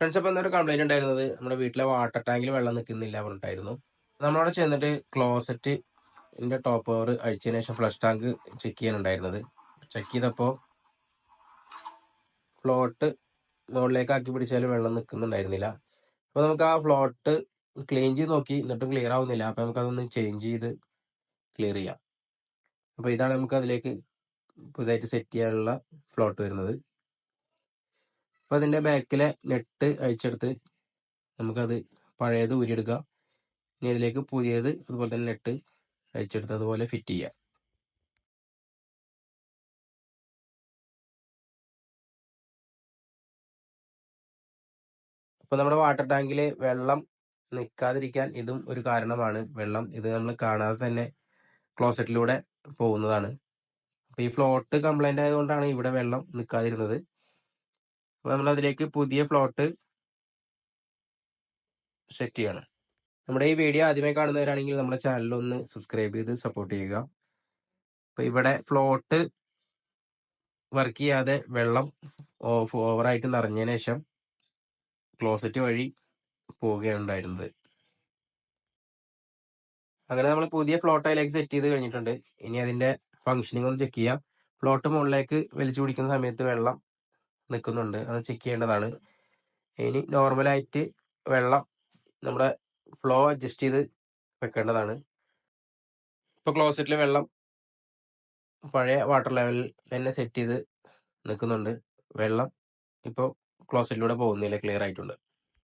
Friends അപ്പം എന്തൊരു complaint ഉണ്ടായിരുന്നത് നമ്മുടെ വീട്ടിലെ വാട്ടർ ടാങ്കിൽ വെള്ളം നിൽക്കുന്നില്ല പറഞ്ഞിട്ടായിരുന്നു. നമ്മളവിടെ ചെന്നിട്ട് ക്ലോസറ്റ് എന്റെ ടോപ്പ് ഓവർ അഴിച്ചതിന് ശേഷം ഫ്ലഷ് ടാങ്ക് ചെക്ക് ചെയ്യാനുണ്ടായിരുന്നത് ചെക്ക് ചെയ്തപ്പോൾ ഫ്ലോട്ട് മുകളിലേക്ക് ആക്കി പിടിച്ചാലും വെള്ളം നിൽക്കുന്നുണ്ടായിരുന്നില്ല അപ്പോൾ നമുക്ക് ആ ഫ്ലോട്ട് ക്ലീൻ ചെയ്ത് നോക്കി. എന്നിട്ടും ക്ലിയർ ആവുന്നില്ല. അപ്പോൾ നമുക്കതൊന്ന് ചേഞ്ച് ചെയ്ത് ക്ലിയർ ചെയ്യാം. അപ്പോൾ ഇതാണ് നമുക്ക് അതിലേക്ക് പുതിയതായിട്ട് സെറ്റ് ചെയ്യാനുള്ള ഫ്ലോട്ട് വരുന്നത്. അപ്പോൾ അതിന്റെ ബാക്കിലെ നെട്ട് അഴിച്ചെടുത്ത് നമുക്കത് പഴയത് ഊരിയെടുക്കുക. ഇനി അതിലേക്ക് പുതിയത് അതുപോലെ തന്നെ നെട്ട് അഴിച്ചെടുത്ത് അതുപോലെ ഫിറ്റ് ചെയ്യാം അപ്പോൾ നമ്മുടെ വാട്ടർ ടാങ്കിൽ വെള്ളം നിൽക്കാതിരിക്കാൻ ഇതും ഒരു കാരണമാണ്. വെള്ളം ഇത് നമ്മൾ കാണാതെ തന്നെ ക്ലോസറ്റിലൂടെ പോകുന്നതാണ്. അപ്പോൾ ഈ ഫ്ലോട്ട് കംപ്ലൈന്റ് ആയതുകൊണ്ടാണ് ഇവിടെ വെള്ളം നിൽക്കാതിരുന്നത്. അപ്പോൾ നമ്മൾ അതിലേക്ക് പുതിയ പ്ലോട്ട് സെറ്റ് ചെയ്യണം. നമ്മുടെ ഈ വീഡിയോ ആദ്യമായി കാണുന്നവരാണെങ്കിൽ നമ്മുടെ ചാനൽ ഒന്ന് സബ്സ്ക്രൈബ് ചെയ്ത് സപ്പോർട്ട് ചെയ്യുക. അപ്പോൾ ഇവിടെ ഫ്ലോട്ട് വർക്ക് ചെയ്യാതെ വെള്ളം ഓഫ് ഓവറായിട്ട് നിറഞ്ഞതിന് ശേഷം ക്ലോസറ്റ് വഴി പോവുകയാണ് ഉണ്ടായിരുന്നത് അങ്ങനെ നമ്മൾ പുതിയ ഫ്ലോട്ട് അതിലേക്ക് സെറ്റ് ചെയ്ത് കഴിഞ്ഞിട്ടുണ്ട്. ഇനി അതിന്റെ ഫങ്ഷനിങ് ഒന്ന് ചെക്ക് ചെയ്യാം. ഫ്ലോട്ട് മുകളിലേക്ക് വലിച്ചു പിടിക്കുന്ന സമയത്ത് വെള്ളം നിൽക്കുന്നുണ്ട് അത് ചെക്ക് ചെയ്യേണ്ടതാണ്. ഇനി നോർമലായിട്ട് വെള്ളം നമ്മുടെ ഫ്ലോ അഡ്ജസ്റ്റ് ചെയ്ത് വെക്കേണ്ടതാണ്. ഇപ്പോൾ ക്ലോസറ്റിൽ വെള്ളം പഴയ വാട്ടർ ലെവലിൽ തന്നെ സെറ്റ് ചെയ്ത് നിൽക്കുന്നുണ്ട് വെള്ളം ഇപ്പോൾ ക്ലോസറ്റിലൂടെ പോകുന്നില്ല ക്ലിയർ ആയിട്ടുണ്ട്.